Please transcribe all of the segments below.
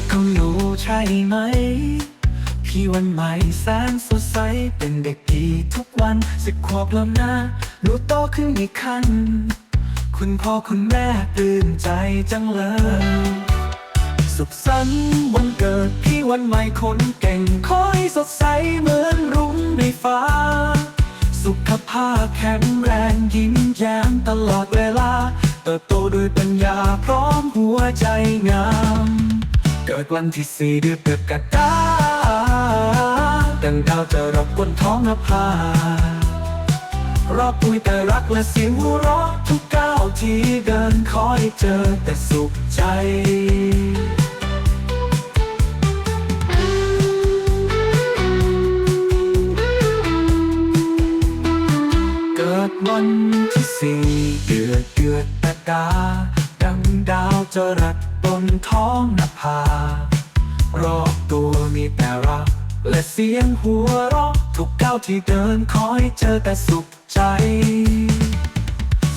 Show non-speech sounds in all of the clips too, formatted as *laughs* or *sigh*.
กของหนูใช่ไหม พี่วันใหม่แสนสดใส เป็นเด็กดีทุกวันสิบขวบแล้วนะหนูโตขึ้นอีกขั้น คุณพ่อคุณแม่ปลื้มใจจังเลย สุขสันต์วันเกิดพี่วันใหม่คนเก่งขอให้สดใสเหมือนรุ่งในฟ้า สุขภาพแข็งแรงยิ้มแย้มตลอดเวลา เติบโตด้วยปัญญาพร้อมหัวใจงาม เกิดวันที่สี่เดือนเกิดกระดาดังดาวจะรับบนท้องนภารอบปุยแต่รักและเสียงหัวเราะทุกก้าวที่เดินคอยเจอแต่สุขใจเกิดวันที่สี่เดือดเดือดตะกาดังดาวจรัสบ ท้องนภารอบตัวมีแต่รัก และเสียงหัวเราะทุกก้าวที่เดินคอยเจอแต่สุขใจ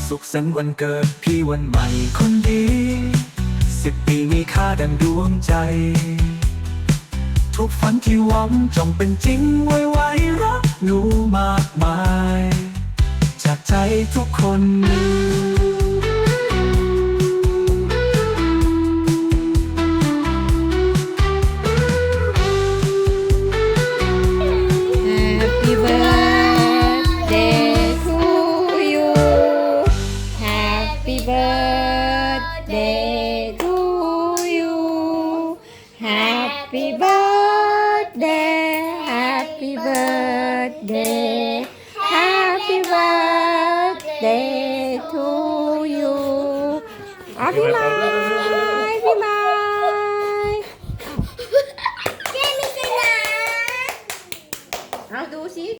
สุขสันต์วันเกิดพี่วันใหม่คนดีสิบปีมีค่าดังดวงใจ ทุกฝันที่หวังจงเป็นจริงไว้ไว้รักหนูมากมาย จากใจทุกคน Happy birthday, happy birthday to you. Happy อ่ะพี่ไม้พี่ไม้เอาดูสิ *laughs*